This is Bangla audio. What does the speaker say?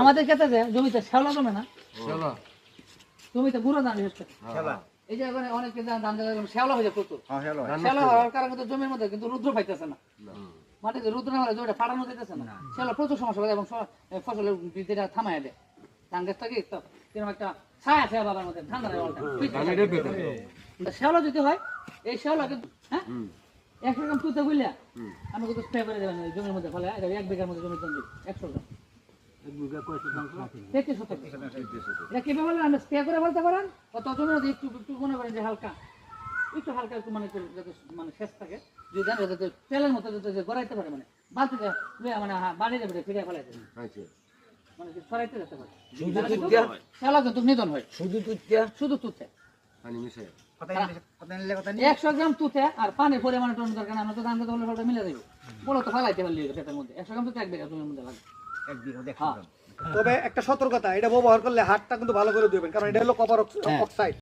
আমাদের ক্ষেত্রে যে জমিতে শ্যাওলা জমে না জমিতে গুঁড়ো ধান বিশেষ করে। এই যে এখানে অনেকে ধান ধান জায়গায় শ্যাওলা হয়ে যায় প্রচুর। হ্যাঁ শ্যাওলা হওয়ার কারণে জমির মধ্যে কিন্তু রুদ্র পাইতেছে না। মাটিতে রুদ্র না হলে জমিটা ফাটানো দিতেছে না। শ্যাওলা প্রচুর সমস্যা করে এবং ফসলের বৃদ্ধিটা থামায় দেয়। ধান গাছটাকে একটা কীরকম একটা ছায়া ছায়া। বাবার মধ্যে লাগে শ্যাওলা যদি হয় এই শ্যাওলা কিন্তু হ্যাঁ? একশো গ্রাম বুঝলা আমি কিন্তু স্প্রে করে দেবেন জমির মধ্যে ফলে এক বিঘার মধ্যে জমির জন্য একশো গ্রাম। তেত্রিশ এটা কীভাবে বলেন? আমরা স্প্রে করে বলতে পারেন? অত জমির একটু একটু মনে করেন যে হালকা। একটু হালকা একটু মানে যাতে মানে শেষ থাকে। যদি দেন যাতে তেলের মতো যাতে গড়াইতে পারে মানে বালতিতে মানে হ্যাঁ বাড়িতে ফিরে ফেলাইতে। আচ্ছা। মানে সরাইতে যেতে পারে। শুধু তুতিয়া শ্যাওলা কিন্তু নিধন হয়। শুধু তুতিয়া পানি মিশে একশো গ্রাম তুতে আর পানির পরিমাণ দরকার আমরা তো মিলে দেবো। বলো তো ফালাইতে পারলি সেটার মধ্যে। একশো গ্রাম তুতে এক বিঘা জমির মধ্যে লাগে। এক বিঘা দেখো হ্যাঁ তবে একটা সতর্কতা এটা ব্যবহার করলে হাতটা কিন্তু ভালো করে দিবেন কারণ এটা হলো কপার অক্সাইড